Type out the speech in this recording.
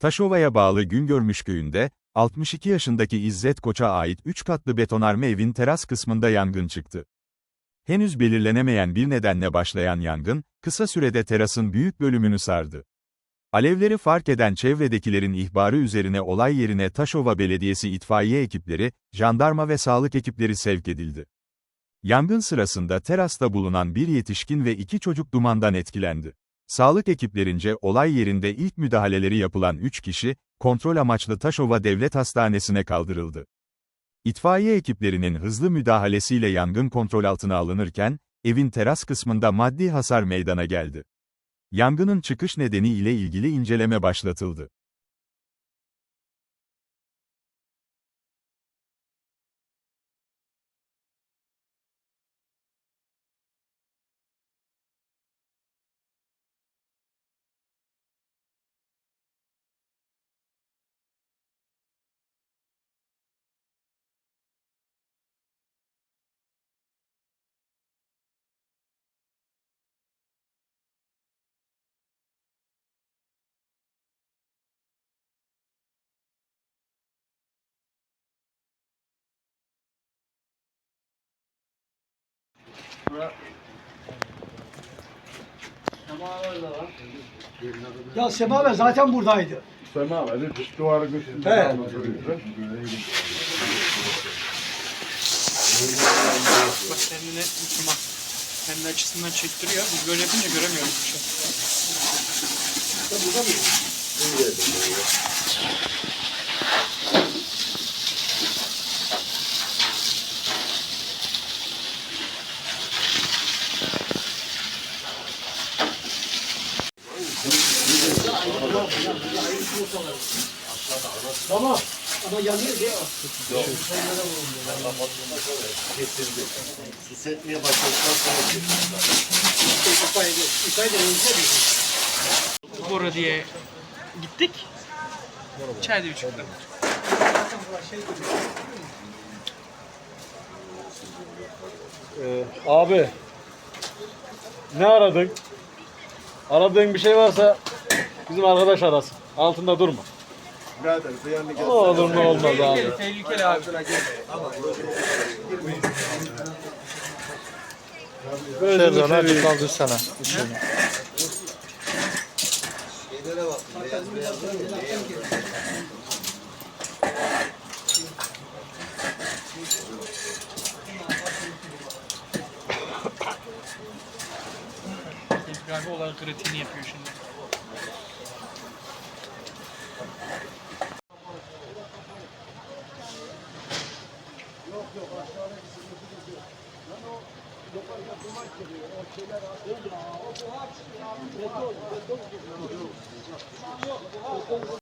Taşova'ya bağlı Güngörmüş köyünde, 62 yaşındaki İzzet Koç'a ait 3 katlı betonarme evin teras kısmında yangın çıktı. Henüz belirlenemeyen bir nedenle başlayan yangın, kısa sürede terasın büyük bölümünü sardı. Alevleri fark eden çevredekilerin ihbarı üzerine olay yerine Taşova Belediyesi itfaiye ekipleri, jandarma ve sağlık ekipleri sevk edildi. Yangın sırasında terasta bulunan bir yetişkin ve iki çocuk dumandan etkilendi. Sağlık ekiplerince olay yerinde ilk müdahaleleri yapılan 3 kişi, kontrol amaçlı Taşova Devlet Hastanesi'ne kaldırıldı. İtfaiye ekiplerinin hızlı müdahalesiyle yangın kontrol altına alınırken, evin teras kısmında maddi hasar meydana geldi. Yangının çıkış nedeni ile ilgili inceleme başlatıldı. Ya Semaver zaten buradaydı. Sema beni dış duvarı götürdü. He. Bak kendine Müslüman. Kendi açısından çektiriyor. Biz böyle yapınca göremiyoruz bir şey. Tamam. Ama yanıyor diye. Da bir. Bora diye gittik. Çay diye çıktı. Ee, abi ne aradın? Aradığın bir şey varsa bizim arkadaş arasın. Altında durma. birader beyanı Ne olur ne olmaz abi. Tehlikeli, tehlikeli abi. Böyle bir şey kaldır sana. Galiba olay kritiğini yapıyor şimdi. Beton, beton. Beton, beton.